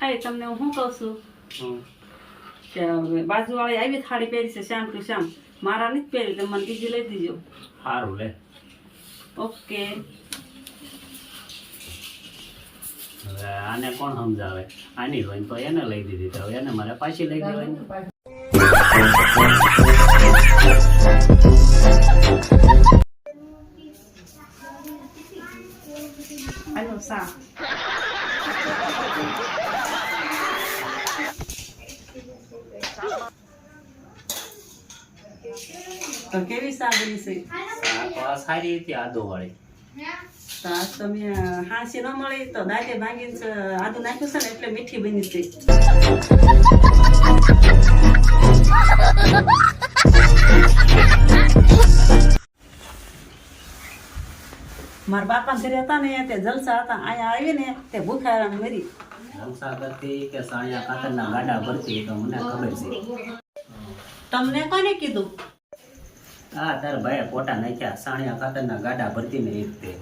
હા તમને હું શું કહું છું. કે બાજુવાળી આવી થાળી પહેરી છે શ્યામ ટુ શ્યામ. મારા નથી પહેરી તમે મને બીજી લઈ દીજો. સારું લે. ઓકે. હવે આને કોણ સમજાવે? આની હોય તો એને લઈ દીધી તો હવે એને મારે પાછી લઈ દેવાય હાલો સા. તો કેવી સાબરી છે? સારી હતી આદો વાળી. તો આજ તમે હાંસી ન મળી તો દાંતે ભાંગીને આદુ નાખ્યું છે ને એટલે મીઠી બની છે. મારા બાપા ઘરે હતા ને તે જલસા હતા. અહીંયા આવી ને તે ભૂખા મરી. જલસા કરતી કે સાણિયા ખાતરના ગાડા ભરતી તો મને ખબર છે. તમને કોને કીધું? આ તાર ભાઈ પોટા નાખ્યા સાણિયા ખાતરના ગાડા ભરતી ને એક તે.